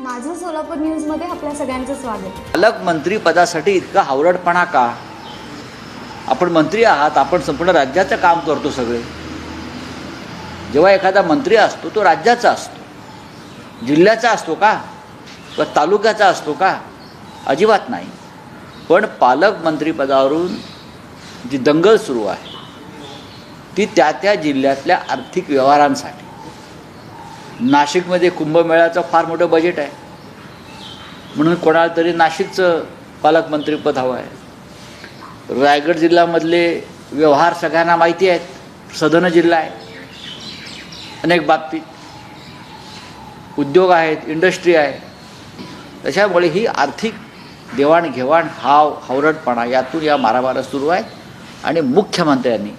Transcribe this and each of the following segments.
माझं सोलापूर न्यूजमध्ये आपल्या सगळ्यांचं स्वागत. पालकमंत्री पदासाठी इतका हावरटपणा का? आपण मंत्री आहात आपण संपूर्ण राज्याचं काम करतो सगळे. जेव्हा एखादा मंत्री असतो तो राज्याचा असतो. जिल्ह्याचा असतो का? किंवा तालुक्याचा असतो का? अजिबात नाही. पण पालकमंत्रीपदावरून जी दंगल सुरू आहे ती त्या त्या जिल्ह्यातल्या आर्थिक व्यवहारांसाठी. नाशिकमध्ये कुंभमेळ्याचं फार मोठं बजेट आहे. म्हणून कोणाला तरी नाशिकचं पालकमंत्रीपद हवं आहे. रायगड जिल्ह्यामधले व्यवहार सगळ्यांना माहिती आहेत. सदन जिल्हा आहे. अनेक बाबतीत. उद्योग आहेत इंडस्ट्री आहे. त्याच्यामुळे ही आर्थिक देवाणघेवाण हाव हावरटपणा यातून या मारामारा सुरू आहेत. आणि मुख्यमंत्र्यांनी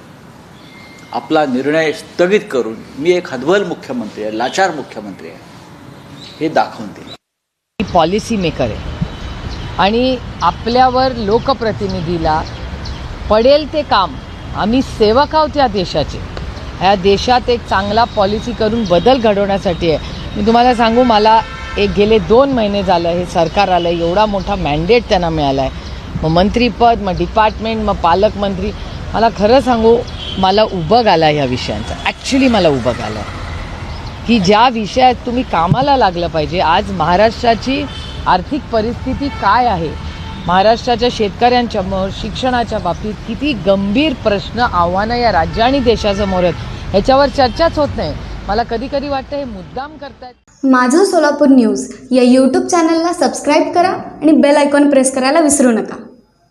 आपला निर्णय स्थगित करून मी एक हदबल मुख्यमंत्री आहे लाचार मुख्यमंत्री आहे हे दाखवून दिले पॉलिसी मेकर आहे. आणि आपल्यावर लोकप्रतिनिधीला पडेल ते काम आम्ही सेवक आहोत या देशाचे. ह्या देशात एक चांगला पॉलिसी करून बदल घडवण्यासाठी आहे. मी तुम्हाला सांगू मला एक गेले दोन महिने झालं हे सरकार आलं एवढा मोठा मॅन्डेट त्यांना मिळाला आहे मग मंत्रीपद मग डिपार्टमेंट मग पालकमंत्री. मला खरं सांगू मला उभं आला ह्या विषयांचा. ॲक्च्युली मला उभं आला. आहे की ज्या विषयात तुम्ही कामाला लागलं पाहिजे आज महाराष्ट्राची आर्थिक परिस्थिती काय आहे? महाराष्ट्राच्या शेतकऱ्यांच्या शिक्षणाच्या बाबतीत किती गंभीर प्रश्न आव्हानं या राज्य आणि देशासमोर आहेत ह्याच्यावर चर्चाच होत नाही. मला कधी कधी वाटतं हे मुद्दाम करतायत. माझं सोलापूर न्यूज या यूट्यूब चॅनलला सबस्क्राईब करा आणि बेल आयकॉन प्रेस करायला विसरू नका.